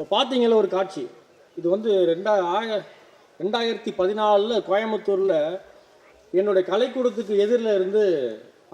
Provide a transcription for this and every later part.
இப்போ பார்த்தீங்களா ஒரு காட்சி. இது வந்து ரெண்டா ஆய ரெண்டாயிரத்தி பதினாலில் கோயம்புத்தூரில் என்னுடைய கலைக்கூடத்துக்கு எதிரில் இருந்து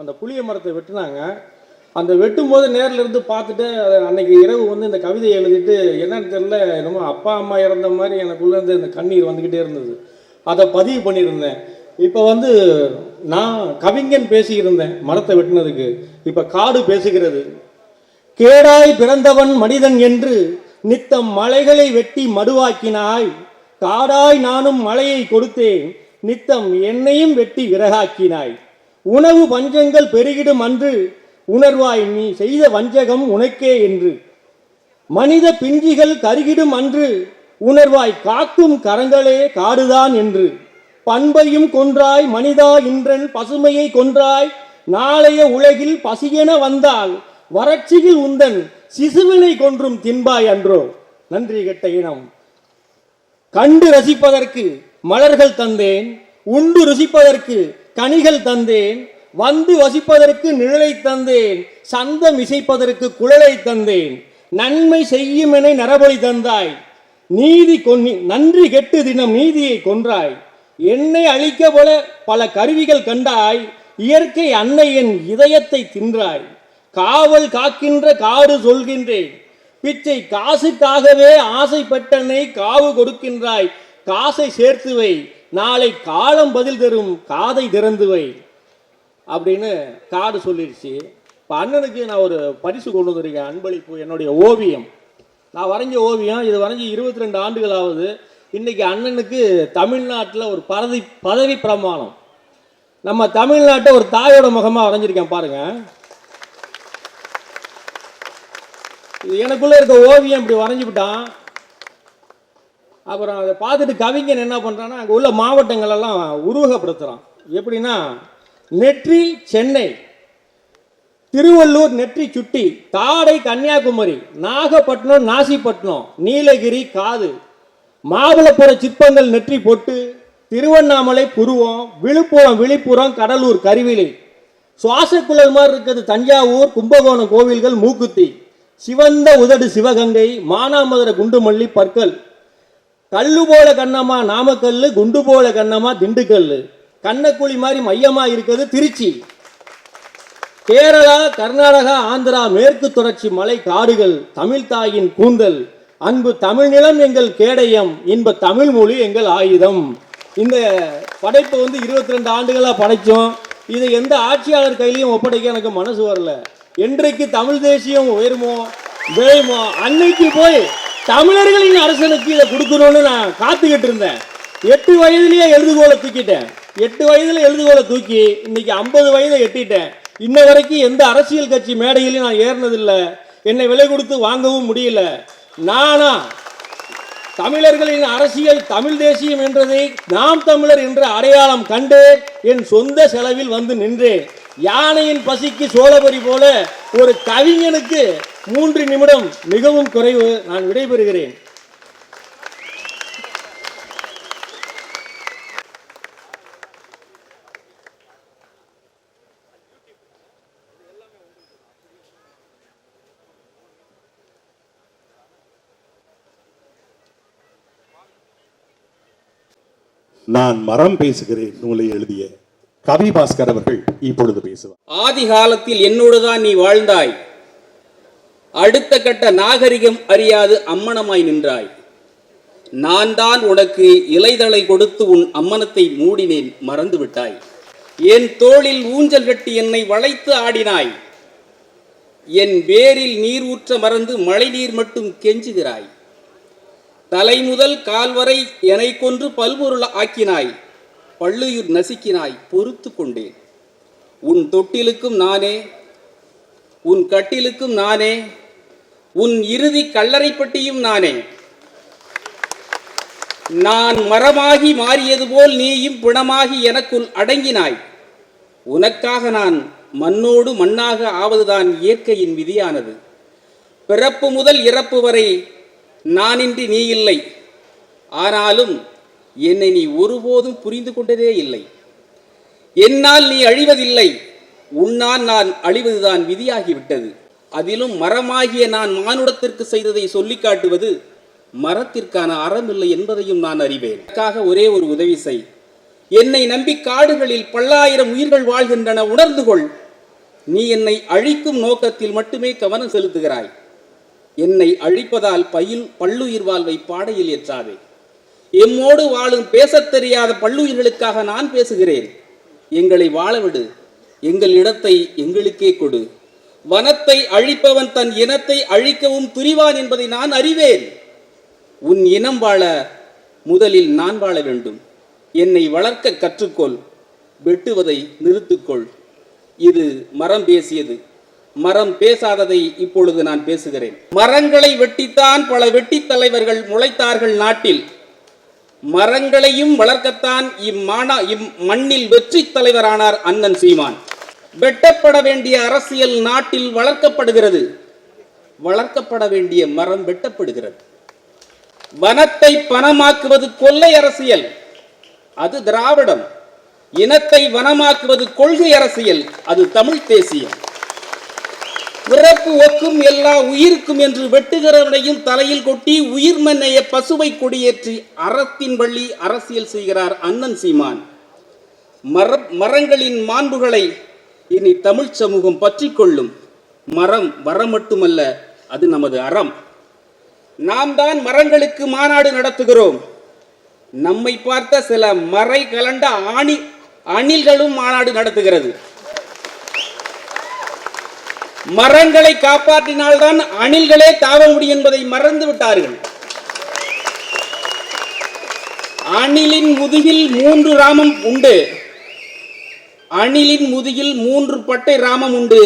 அந்த புளிய மரத்தை வெட்டினாங்க. அந்த வெட்டும்போது நேரில் இருந்து பார்த்துட்டு அதை அன்னைக்கு இரவு வந்து இந்த கவிதையை எழுதிட்டு என்னன்னு தெரியல என்னமோ அப்பா அம்மா இறந்த மாதிரி எனக்குள்ளேருந்து இந்த கண்ணீர் வந்துக்கிட்டே இருந்தது. அதை பதிவு பண்ணியிருந்தேன். இப்போ வந்து நான் கவிஞன் பேசியிருந்தேன் மரத்தை வெட்டினதுக்கு. இப்போ காடு பேசுகிறது. கேடாய் பிறந்தவன் மனிதன் என்று நித்தம் மலைகளை வெட்டி மடுவாக்கினாய். காடாய் நானும் மலையை கொடுத்தேன். நித்தம் என்னையும் வெட்டி விறகாக்கினாய். உணவு பஞ்சங்கள் பெருகிடும் அன்று உணர்வாய் நீ செய்த வஞ்சகம் உனக்கே என்று. மனித பிஞ்சிகள் கருகிடும் அன்று உணர்வாய் காக்கும் கரங்களே காடுதான் என்று. பண்பையும் கொன்றாய் மனிதா இன்றன் பசுமையை கொன்றாய். நாளைய உலகில் பசியென வந்தால் வறட்சியில் உந்தன் சிசுவினை கொன்றும் தின்பாய் அன்றோ. நன்றி கெட்ட இனம். கண்டு ரசிப்பதற்கு மலர்கள் தந்தேன் உண்டு ருசிப்பதற்கு கனிகள் தந்தேன் வந்து வசிப்பதற்கு நிழலை தந்தேன் சந்தம் இசைப்பதற்கு குழலை தந்தேன். நன்மை செய்யும் என நரபலி தந்தாய். நீதி கொன்னி நன்றி கெட்டு தினம் நீதியை கொன்றாய். என்னை அழிக்க போல பல கருவிகள் கண்டாய் இயற்கை அன்னை என் இதயத்தை தின்றாய். காவல் காக்கின்ற காடு சொல்கின்றேன். பிச்சை காசுக்காகவே ஆசைப்பட்டனை காவு கொடுக்கின்றாய். காசை சேர்த்து வை நாளை காலம் பதில் தரும் காதை திறந்து வை அப்படின்னு காடு சொல்லிடுச்சு இப்போ அண்ணனுக்கு நான் ஒரு பரிசு கொண்டு வந்திருக்கேன் அன்பளிப்பு என்னுடைய ஓவியம். நான் வரைஞ்ச ஓவியம் இது வரைஞ்சி இருபத்தி ரெண்டு ஆண்டுகள் ஆகுது இன்னைக்கு அண்ணனுக்கு தமிழ்நாட்டில் ஒரு பதவி பதவி பிரமாணம். நம்ம தமிழ்நாட்டை ஒரு தாயோட முகமாக வரைஞ்சிருக்கேன் பாருங்கள் இது எனக்குள்ள இருக்க ஓவியம் இப்படி வரைஞ்சு விட்டான் அப்புறம் அதை பார்த்துட்டு கவிஞன் என்ன பண்ணுறான்னா அங்கே உள்ள மாவட்டங்கள் எல்லாம் உருவகப்படுத்துகிறான் எப்படின்னா நெற்றி சென்னை திருவள்ளூர் நெற்றி சுட்டி தாடை கன்னியாகுமரி நாகப்பட்டினம் நாசிப்பட்டினம் நீலகிரி காது மாமல்லபுர சிற்பங்கள் நெற்றி பொட்டு திருவண்ணாமலை புருவம் விழுப்புரம் விழுப்புரம் கடலூர் கருவிலை சுவாசக்குழல் மாதிரி இருக்கிறது தஞ்சாவூர் கும்பகோணம் கோவில்கள் மூக்குத்தி. சிவந்த உதடு சிவகங்கை மானாமதுரை குண்டுமல்லி பற்கள். கல்லு போல கண்ணம்மா நாமக்கல் குண்டு போல கண்ணம்மா திண்டுக்கல் கண்ணக்குழி மாதிரி மையமாக இருக்கிறது திருச்சி. கேரளா கர்நாடகா ஆந்திரா மேற்கு தொடர்ச்சி மலை காடுகள் தமிழ் தாயின் கூந்தல். அன்பு தமிழ் நிலம் எங்கள் கேடயம் இன்ப தமிழ் மொழி எங்கள் ஆயுதம். இந்த படைப்பை வந்து இருபத்தி ரெண்டு ஆண்டுகளாக படைத்தோம் இதை எந்த ஆட்சியாளர் கையிலையும் ஒப்படைக்க எனக்கு மனசு வரல. என்றைக்கு தமிழ் தேசியம் உயருமோ விளையுமோ அன்னைக்கு போய் தமிழர்களின் அரசனுக்கு இதை கொடுக்கணும்னு நான் காத்துக்கிட்டு இருந்தேன். எட்டு வயதுலயே எழுதுகோலை தூக்கிட்டேன். எட்டு வயதுல எழுதுகோலை தூக்கி இன்னைக்கு ஐம்பது வயதை எட்டிட்டேன். இன்ன வரைக்கும் எந்த அரசியல் கட்சி மேடையிலையும் நான் ஏறினதில்லை. என்னை விலை கொடுத்து வாங்கவும் முடியல. நானா தமிழர்களின் அரசியல் தமிழ் தேசியம் என்றதை நாம் தமிழர் என்ற அடையாளம் கண்டு என் சொந்த செலவில் வந்து நின்றேன். யானையின் பசிக்கு சோழபரி போல ஒரு கவிஞனுக்கு மூன்று நிமிடம் மிகவும் குறைவு. நான் விடைபெறுகிறேன். நான் மரம் பேசுகிறேன் நூலை எழுதிய. கவி பாஸ்கர் அவர்கள் இப்பொழுது பேசுவார். ஆதி காலத்தில் என்னோடுதான் நீ வாழ்ந்தாய். அடுத்த கட்ட நாகரிகம் அறியாது அம்மனமாய் நின்றாய். நான் தான் உனக்கு இலைதலை கொடுத்து உன் அம்மனத்தை மூடினேன் மறந்து விட்டாய் என் தோளில் ஊஞ்சல் கட்டி என்னை வளைத்து ஆடினாய். என் வேரில் நீர் ஊற்ற மறந்து மழைநீர் மட்டும் கெஞ்சுகிறாய். தலை முதல் கால் வரை என்னை கொன்று பல்பொருள் ஆக்கினாய். பள்ளுயிர் நசுக்கினாய் பொறுத்து கொண்டேன் உன் தொட்டிலுக்கும் நானே உன் கட்டிலுக்கும் நானே உன் இறுதி கல்லறைப்பட்டியும் நானே. நான் மரமாகி மாறியது போல் நீயும் பிணமாகி எனக்குள் அடங்கினாய். உனக்காக நான் மண்ணோடு மண்ணாக ஆவதுதான் இயற்கையின் விதியானது. பிறப்பு முதல் இறப்பு வரை நானின்றி நீ இல்லை. ஆனாலும் என்னை நீ ஒருபோதும் புரிந்து கொண்டதே இல்லை. என்னால் நீ அழிவதில்லை. உன்னால் நான் அழிவதுதான் விதியாகிவிட்டது. அதிலும் மரமாகிய நான் மானுடத்திற்கு செய்ததை சொல்லி காட்டுவது மரத்திற்கான அறம் இல்லை என்பதையும் நான் அறிவேன். அதற்காக ஒரே ஒரு உதவி செய். என்னை நம்பி காடுகளில் பல்லாயிரம் உயிர்கள் வாழ்கின்றன. உணர்ந்து கொள். நீ என்னை அழிக்கும் நோக்கத்தில் மட்டுமே கவனம் செலுத்துகிறாய். என்னை அழிப்பதால் பயில் பல்லுயிர் வாழ்வை பாடையில் ஏற்றாதே. எம்மோடு வாழும் பேசத் தெரியாத பல்லுயிர்களுக்காக நான் பேசுகிறேன். எங்களை வாழவிடு. எங்கள் இடத்தை எங்களுக்கே கொடு. வனத்தை அழிப்பவன் தன் இனத்தை அழிக்கவும் துரிவான் என்பதை நான் அறிவேன். உன் இனம் வாழ முதலில் நான் வாழ வேண்டும். என்னை வளர்க்க கற்றுக்கொள். வெட்டுவதை நிறுத்துக்கொள். இது மரம் பேசியது. மரம் பேசாததை இப்பொழுது நான் பேசுகிறேன். மரங்களை வெட்டித்தான் பல வெட்டித் தலைவர்கள் முளைத்தார்கள் நாட்டில். மரங்களையும் வளர்க்கத்தான் இம்மானா இம்மண்ணில் வெற்றி தலைவரானார் அண்ணன் சீமான். வெட்டப்பட வேண்டிய அரசியல் நாட்டில் வளர்க்கப்படுகிறது. வளர்க்கப்பட வேண்டிய மரம் வெட்டப்படுகிறது. வனத்தை பணமாக்குவது கொள்ளை அரசியல். அது திராவிடம். இனத்தை வனமாக்குவது கொள்கை அரசியல். அது தமிழ் தேசியம். பிறப்பு ஒக்கும் எல்லா உயிருக்கும் என்று வெட்டுகிறவனையும் தலையில் கொட்டி உயிர் மன்னைய பசுவை கொடியேற்றி அறத்தின் வழி அரசியல் செய்கிறார் அண்ணன் சீமான். மர மரங்களின் மாண்புகளை இனி தமிழ் சமூகம் பற்றி கொள்ளும். மரம் வரம் மட்டுமல்ல அது நமது அறம். நாம் தான் மரங்களுக்கு மாநாடு நடத்துகிறோம். நம்மை பார்த்த சில மறை கலண்ட ஆணி அணில்களும் மாநாடு நடத்துகிறது. மரங்களை காப்பாற்றினால்தான் அணில்களே தாவ முடியும் என்பதை மறந்து விட்டார்கள். அணிலின் முதுகில் மூன்று ராமம் உண்டு. அணிலின் முதுகில் மூன்று பட்டை ராமம் உண்டு.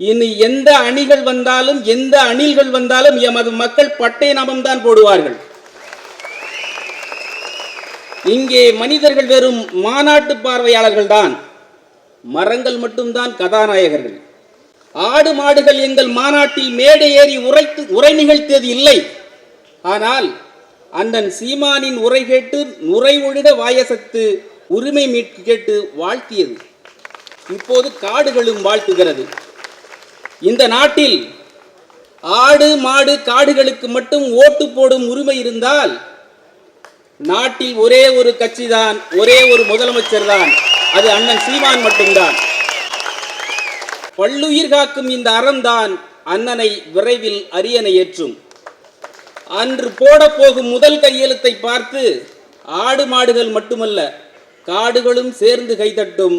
இனி எந்த அணிகள் வந்தாலும் எந்த அணில்கள் வந்தாலும் எமது மக்கள் பட்டை நாமம் தான் போடுவார்கள். இங்கே மனிதர்கள் வெறும் மாநாட்டு பார்வையாளர்கள் தான். மரங்கள் மட்டும்தான் கதாநாயகர்கள். ஆடு மாடுகள் எங்கள் மாநாட்டில் மேடை ஏறி உரைத்து உரை நிகழ்த்தியது இல்லை. ஆனால் அண்ணன் சீமானின் உரை கேட்டு நுரை ஒழிட வாயசத்து உரிமை மீட்கு கேட்டு வாழ்த்தியது. இப்போது காடுகளும் வாழ்த்துகிறது. இந்த நாட்டில் ஆடு மாடு காடுகளுக்கு மட்டும் ஓட்டு போடும் உரிமை இருந்தால் நாட்டில் ஒரே ஒரு கட்சி தான் ஒரே ஒரு முதலமைச்சர் தான் அது அண்ணன் சீமான் மட்டும்தான். பல்லுயிர் காக்கும் இந்த அறம்தான் அண்ணனை விரைவில் அரியணை ஏற்றும். அன்று போட போகும் முதல் கையெழுத்தை பார்த்து ஆடு மாடுகள் மட்டுமல்ல காடுகளும் சேர்ந்து கைதட்டும்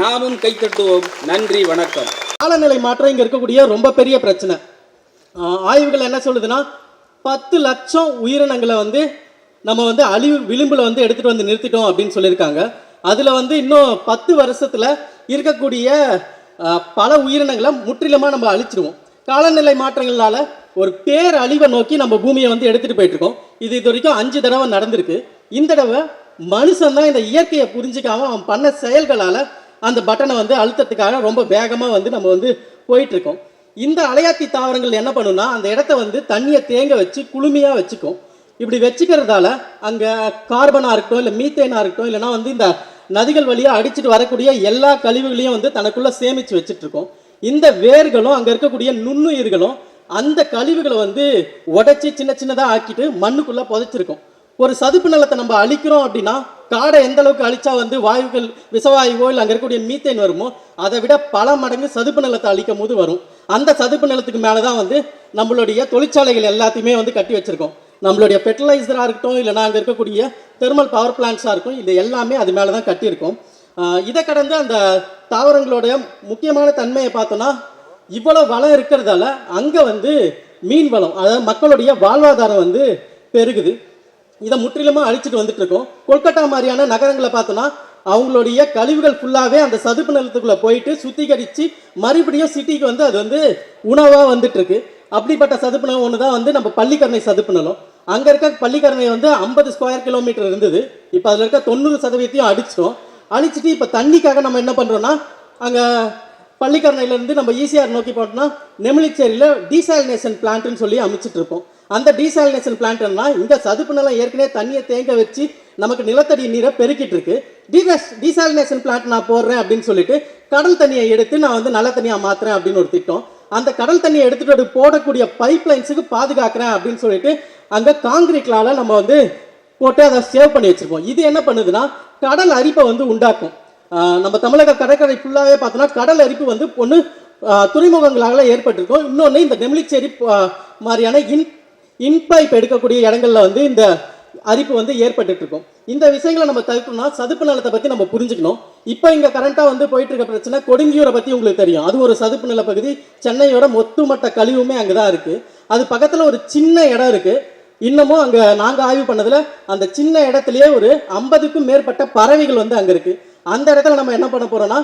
நாமும் கைத்தட்டுவோம் நன்றி வணக்கம். காலநிலை மாற்றம் இங்கே இருக்கக்கூடிய ரொம்ப பெரிய பிரச்சனை. ஆய்வுகள் என்ன சொல்லுதுன்னா பத்து லட்சம் உயிரினங்களை வந்து நம்ம வந்து அழிவு விளிம்பில் வந்து எடுத்துகிட்டு வந்து நிறுத்திட்டோம் அப்படின்னு சொல்லியிருக்காங்க. அதில் வந்து இன்னும் பத்து வருஷத்தில் இருக்கக்கூடிய பல உயிரினங்களை முற்றிலுமாக நம்ம அழிச்சிருவோம். காலநிலை மாற்றங்களால் ஒரு பேர் அழிவை நோக்கி நம்ம பூமியை வந்து எடுத்துகிட்டு போயிட்டுருக்கோம். இது இது வரைக்கும் அஞ்சு தடவை நடந்திருக்கு. இந்த தடவை மனுஷன் தான் இந்த இயற்கையை புரிஞ்சுக்காம அவன் பண்ண செயல்களால் அந்த பட்டனை வந்து அழுத்தத்துக்காக ரொம்ப வேகமாக வந்து நம்ம வந்து போயிட்டுருக்கோம். இந்த அலையாத்தி தாவரங்கள் என்ன பண்ணுன்னா அந்த இடத்த வந்து தண்ணியை தேங்க வச்சு குளுமையாக வச்சுக்கும். இப்படி வச்சுக்கிறதால அங்கே கார்பனாக இருக்கட்டும் இல்லை மீத்தேனாக இருக்கட்டும் இல்லைனா வந்து இந்த நதிகள் வழியாக அடிச்சிட்டு வரக்கூடிய எல்லா கழிவுகளையும் வந்து தனக்குள்ளே சேமித்து வச்சுட்டு இருக்கோம் இந்த வேர்களும் அங்கே இருக்கக்கூடிய நுண்ணுயிர்களும் அந்த கழிவுகளை வந்து உடைச்சி சின்ன சின்னதாக ஆக்கிட்டு மண்ணுக்குள்ளே புதைச்சிருக்கும். ஒரு சதுப்பு நிலத்தை நம்ம அழிக்கிறோம் அப்படின்னா காடை எந்த அளவுக்கு அழிச்சா வந்து வாயுக்கள் விசவாயுவோ இல்லை அங்கே இருக்கக்கூடிய மீத்தேன் வருமோ அதை விட பல மடங்கு சதுப்பு நிலத்தை அழிக்கும் போது வரும். அந்த சதுப்பு நிலத்துக்கு மேலே தான் வந்து நம்மளுடைய தொழிற்சாலைகள் எல்லாத்தையுமே வந்து கட்டி வச்சிருக்கோம். நம்மளுடைய ஃபெர்டிலைசராக இருக்கட்டும் இல்லைனா அங்கே இருக்கக்கூடிய தெர்மல் பவர் பிளான்ட்ஸாக இருக்கும் இது எல்லாமே அது மேலே தான் கட்டியிருக்கோம். இதை கடந்து அந்த தாவரங்களுடைய முக்கியமான தன்மையை பார்த்தோன்னா இவ்வளோ வளம் இருக்கிறதால அங்கே வந்து மீன் வளம் அதாவது மக்களுடைய வாழ்வாதாரம் வந்து பெருகுது. இதை முற்றிலுமாக அழிச்சிட்டு வந்துட்டு இருக்கோம் கொல்கட்டா மாதிரியான நகரங்களை பார்த்தோன்னா அவங்களுடைய கழிவுகள் ஃபுல்லாகவே அந்த சதுப்பு நிலத்துக்குள்ளே போயிட்டு சுத்திகரித்து மறுபடியும் சிட்டிக்கு வந்து அது வந்து உணவாக வந்துட்டு இருக்கு அப்படிப்பட்ட சதுப்பு நிலம் ஒன்று தான் வந்து நம்ம பள்ளிக்கரணை சதுப்பு நிலம். அங்கே இருக்க பள்ளிக்கரணை வந்து ஐம்பது ஸ்கொயர் கிலோமீட்டர் இருந்தது. இப்போ அதில் இருக்க தொண்ணூறு சதவீதத்தையும் அடிச்சிட்டோம் அழிச்சிட்டு இப்போ தண்ணிக்காக நம்ம என்ன பண்ணுறோன்னா அங்கே பள்ளிக்கரணையிலேருந்து நம்ம ஈசிஆர் நோக்கி போட்டோம்னா நெமிலிச்சேரியில் டீசாலினேஷன் பிளான்ட்னு சொல்லி அமைச்சிட்டு இருப்போம் அந்த டீசாலினேஷன் பிளான்ட்னா இந்த சதுப்பு நிலம் ஏற்கனவே தண்ணியை தேங்க வச்சு நமக்கு நிலத்தடி நீரை பெருக்கிட்டு இருக்கு. டீசாஸ் டீசாலினேஷன் பிளான்ட் நான் போடுறேன் அப்படின்னு சொல்லிட்டு கடல் தண்ணியை எடுத்து நான் வந்து நல்ல தண்ணியாக மாற்றுறேன் அப்படின்னு ஒரு திட்டம். அந்த கடல் தண்ணியை எடுத்துட்டு போடக்கூடிய பைப் லைன்ஸுக்கு பாதுகாக்கிறேன் அப்படின்னு சொல்லிட்டு அங்கே காங்கிரீட்லால நம்ம வந்து போட்டு அதை சேவ் பண்ணி வச்சுருப்போம். இது என்ன பண்ணுதுன்னா கடல் அரிப்பை வந்து உண்டாக்கும். நம்ம தமிழக கடற்கரை ஃபுல்லாகவே பார்த்தோன்னா கடல் அரிப்பு வந்து ஒன்று துறைமுகங்களால ஏற்பட்டிருக்கும். இன்னொன்று இந்த நெமிலிச்சேரி மாதிரியான இன் இன்பைப் எடுக்கக்கூடிய இடங்கள்ல வந்து இந்த அரிப்பு வந்து ஏற்பட்டுட்டு இருக்கும் இந்த விஷயங்களை நம்ம தவிர்க்கணும்னா சதுப்பு நிலத்தை பற்றி நம்ம புரிஞ்சுக்கணும். இப்போ இங்கே கரண்ட்டாக வந்து போயிட்டு இருக்க பிரச்சனை கொடுங்கியூரை பற்றி உங்களுக்கு தெரியும். அது ஒரு சதுப்பு நில பகுதி சென்னையோட ஒத்துமட்ட கழிவுமே அங்கே தான் இருக்குது அது பக்கத்தில் ஒரு சின்ன இடம் இருக்குது இன்னமும் அங்கே நாங்கள் ஆய்வு பண்ணதில் அந்த சின்ன இடத்துலயே ஒரு ஐம்பதுக்கும் மேற்பட்ட பறவைகள் வந்து அங்கே இருக்குது அந்த இடத்துல நம்ம என்ன பண்ண போகிறோன்னா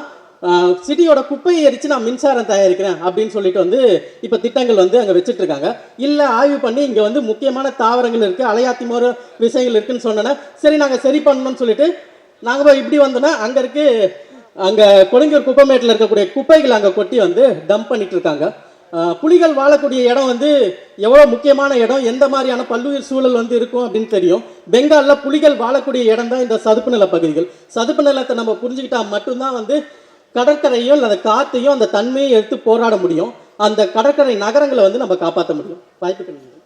சிட்டியோட குப்பையை எரித்து நான் மின்சாரம் தயாரிக்கிறேன் அப்படின்னு சொல்லிட்டு வந்து இப்போ திட்டங்கள் வந்து அங்கே வச்சுட்டு இருக்காங்க. இல்லை ஆய்வு பண்ணி இங்கே வந்து முக்கியமான தாவரங்கள் இருக்குது அலையாத்திமோர விஷயங்கள் இருக்குன்னு சொன்னோன்னே சரி நாங்கள் சரி பண்ணணும்னு சொல்லிட்டு நாங்கள் போய் இப்படி வந்தோன்னா அங்கே இருக்கு அங்கே கொடுங்கூர் குப்பைமேட்டில் இருக்கக்கூடிய குப்பைகள் அங்கே கொட்டி வந்து டம்ப் பண்ணிட்டு இருக்காங்க. புலிகள் வாழக்கூடிய இடம் வந்து எவ்வளோ முக்கியமான இடம்? எந்த மாதிரியான பல்லுயிர் சூழல் வந்து இருக்கும் அப்படின்னு தெரியும். பெங்காலில் புலிகள் வாழக்கூடிய இடம் தான் இந்த சதுப்பு நில பகுதிகள். சதுப்பு நிலத்தை நம்ம புரிஞ்சுக்கிட்டால் மட்டும்தான் வந்து கடற்கரையும் இல்லை அந்த காற்றையும் அந்த தன்மையும் எடுத்து போராட முடியும். அந்த கடற்கரை நகரங்களை வந்து நம்ம காப்பாற்ற முடியும். வாய்ப்பு கிடையாது